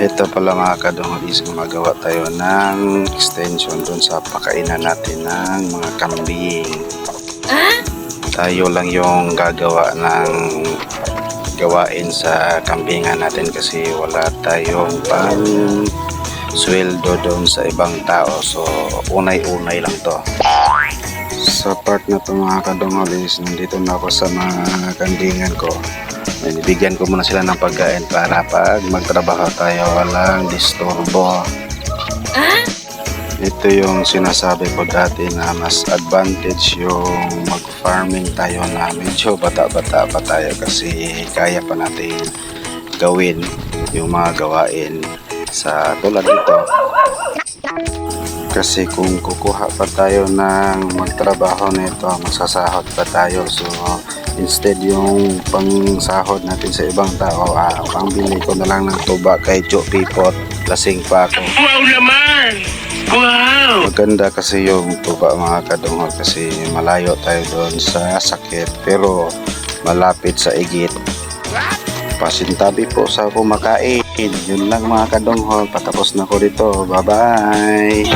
Ito pala mga kadungol is gumagawa tayo ng extension dun sa pakainan natin ng mga kambing. Tayo lang yung gagawa ng gawain sa kambingan natin kasi wala tayong pang sweldo doon sa ibang tao. So, unay-unay lang to. Sa part na to mga kadungol is nandito na ako sa mga kambingan ko. Binibigyan ko muna sila ng pagkain para pag magtrabaho tayo walang disturbo. Ito yung sinasabi ko dati na mas advantage yung mag-farming tayo na medyo bata-bata pa tayo kasi kaya pa natin gawin yung mga gawain sa tulad nito. Kasi kung kukuha pa tayo ng magtrabaho nito, magsasahod pa tayo. So, instead yung pangsahod natin sa ibang tao, ah, pangbili ko na lang ng tuba kay Joe Pipot. Lasing pa ako. Wow naman! Wow! Maganda kasi yung tuba mga kadungol kasi malayo tayo doon sa sakit pero malapit sa igit. Pasintabi po sa kumakain. Yun lang mga kadungol. Patapos na ko dito. Bye-bye.